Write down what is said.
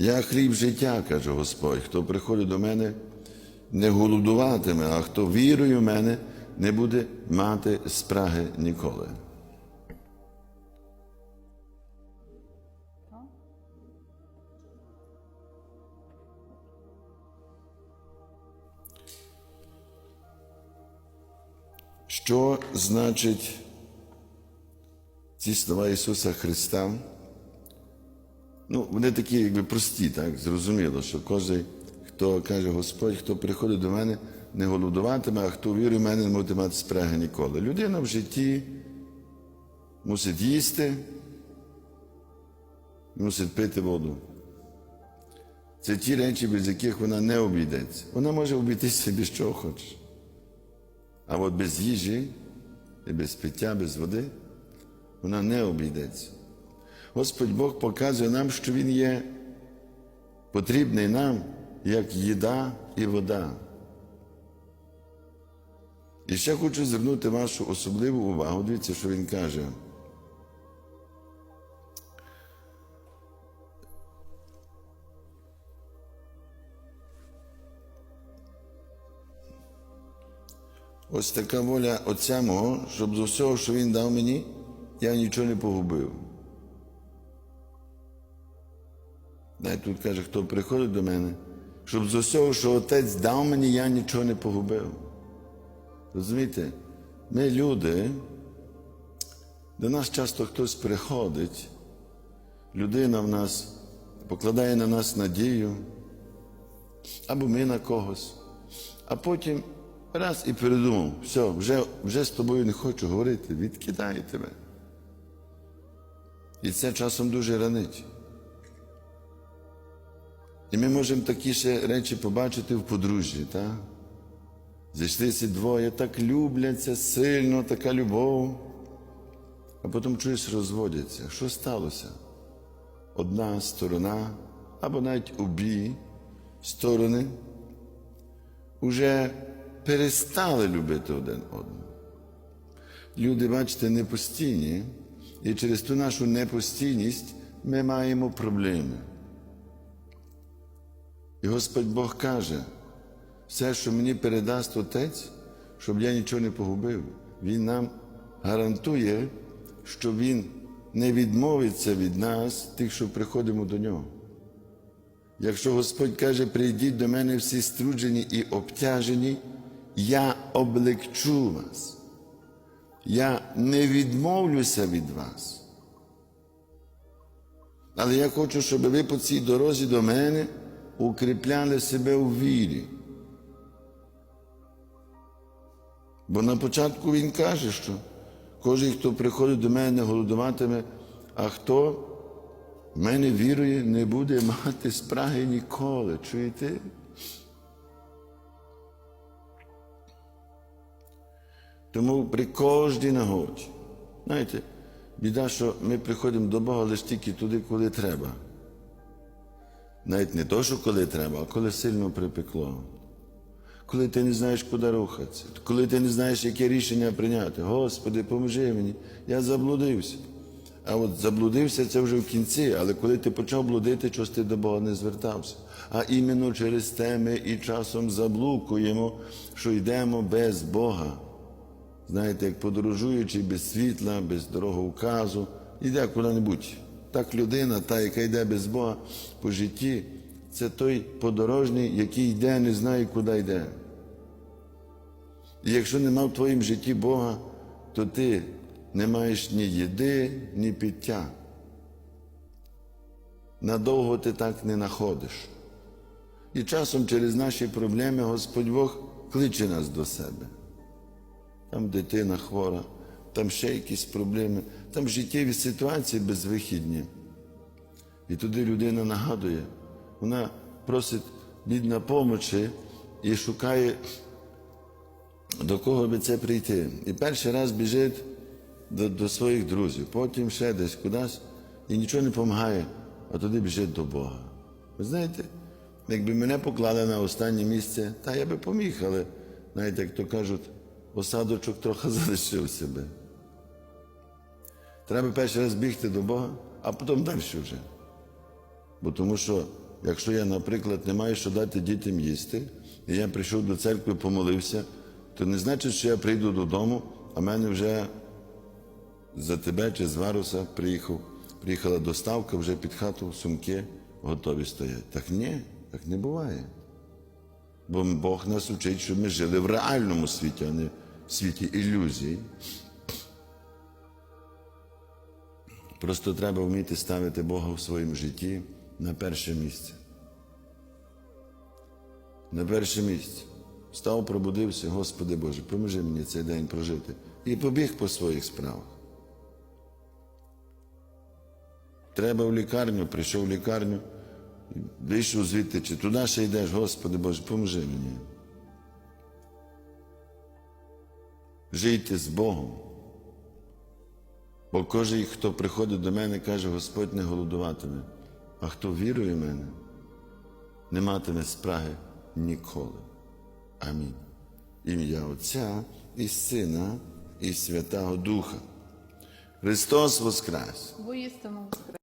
Я хліб життя, каже Господь, хто приходить до мене, не голодуватиме, а хто вірує в мене, не буде мати спраги ніколи. Що значить ці слова Ісуса Христа? Ну, вони такі, якби прості, так? Зрозуміло, що кожен, хто каже Господь, хто приходить до мене, не голодуватиме, а хто вірує в мене, не буде мати спраги ніколи. Людина в житті мусить їсти, мусить пити воду. Це ті речі, без яких вона не обійдеться. Вона може обійтися без чого хоче. А от без їжі, і без пиття, без води вона не обійдеться. Господь Бог показує нам, що Він є потрібний нам як їда і вода. І ще хочу звернути вашу особливу увагу. Дивіться, що він каже. Ось така воля Отця мого, щоб з усього, що Він дав мені, я нічого не погубив. Дай тут каже, хто приходить до мене, щоб з усього, що Отець дав мені, я нічого не погубив. Розумієте, ми люди, до нас часто хтось приходить, людина в нас покладає на нас надію, або ми на когось, а потім раз і передумав, все, вже, вже з тобою не хочу говорити, відкидаю тебе. І це часом дуже ранить. І ми можемо такі ще речі побачити в подружжі, так? Зійшлися двоє, так любляться сильно, така любов, а потім чуєш розводяться. Що сталося? Одна сторона, або навіть обі сторони вже перестали любити один одного. Люди, бачите, непостійні, і через ту нашу непостійність ми маємо проблеми. І Господь Бог каже, все, що мені передасть Отець, щоб я нічого не погубив, Він нам гарантує, що Він не відмовиться від нас, тих, що приходимо до Нього. Якщо Господь каже, прийдіть до мене всі струджені і обтяжені, я облегчу вас. Я не відмовлюся від вас. Але я хочу, щоб ви по цій дорозі до мене укріпляли себе у вірі. Бо на початку він каже, що кожен, хто приходить до мене, не голодуватиме, а хто мене вірує, не буде мати спраги ніколи. Чуєте? Тому при кожній нагоді, знаєте, біда, що ми приходимо до Бога лише тільки туди, коли треба. Навіть не то, що коли треба, а коли сильно припекло. Коли ти не знаєш, куди рухатися, коли ти не знаєш, яке рішення прийняти. Господи, поможи мені, я заблудився. А от заблудився це вже в кінці, але коли ти почав блудити, чогось ти до Бога не звертався. А іменно через те ми і часом заблукуємо, що йдемо без Бога. Знаєте, як подорожуючи без світла, без дороговказу, йде куди-небудь. Так людина, та, яка йде без Бога по житті, це той подорожній, який йде, не знає, куди йде. І якщо нема в твоїм житті Бога, то ти не маєш ні їди, ні пиття. Надовго ти так не находиш. І часом через наші проблеми Господь Бог кличе нас до себе. Там дитина хвора, там ще якісь проблеми, там життєві ситуації безвихідні. І туди людина нагадує, вона просить бідна помочі і шукає, до кого би це прийти. І перший раз біжить до, до своїх друзів, потім ще десь кудись і нічого не допомагає, а туди біжить до Бога. Ви знаєте, якби мене поклали на останнє місце, та я би поміг, але знаєте, як то кажуть, осадочок трохи залишив себе. Треба перший раз бігти до Бога, а потім далі вже. Бо тому що якщо я, наприклад, не маю що дати дітям їсти, і я прийшов до церкви, помолився, то не значить, що я прийду додому, а в мене вже за тебе чи з Варуса приїхав, приїхала доставка, вже під хату сумки готові стоять. Так ні, так не буває. Бо Бог нас учить, щоб ми жили в реальному світі, а не в світі ілюзій. Просто треба вміти ставити Бога в своєму житті на перше місце. На перше місце. Став, пробудився, Господи Боже, поможи мені цей день прожити. І побіг по своїх справах. Треба в лікарню, прийшов в лікарню, вийшов звідти, чи туди ще йдеш, Господи Боже, поможи мені. Жийте з Богом. Бо кожен, хто приходить до мене, каже, Господь не голодуватиме, а хто вірує в мене, не матиме спраги ніколи. Амінь. Ім'я Отця і Сина, і Святого Духа. Христос Воскрес! Воістину воскрес.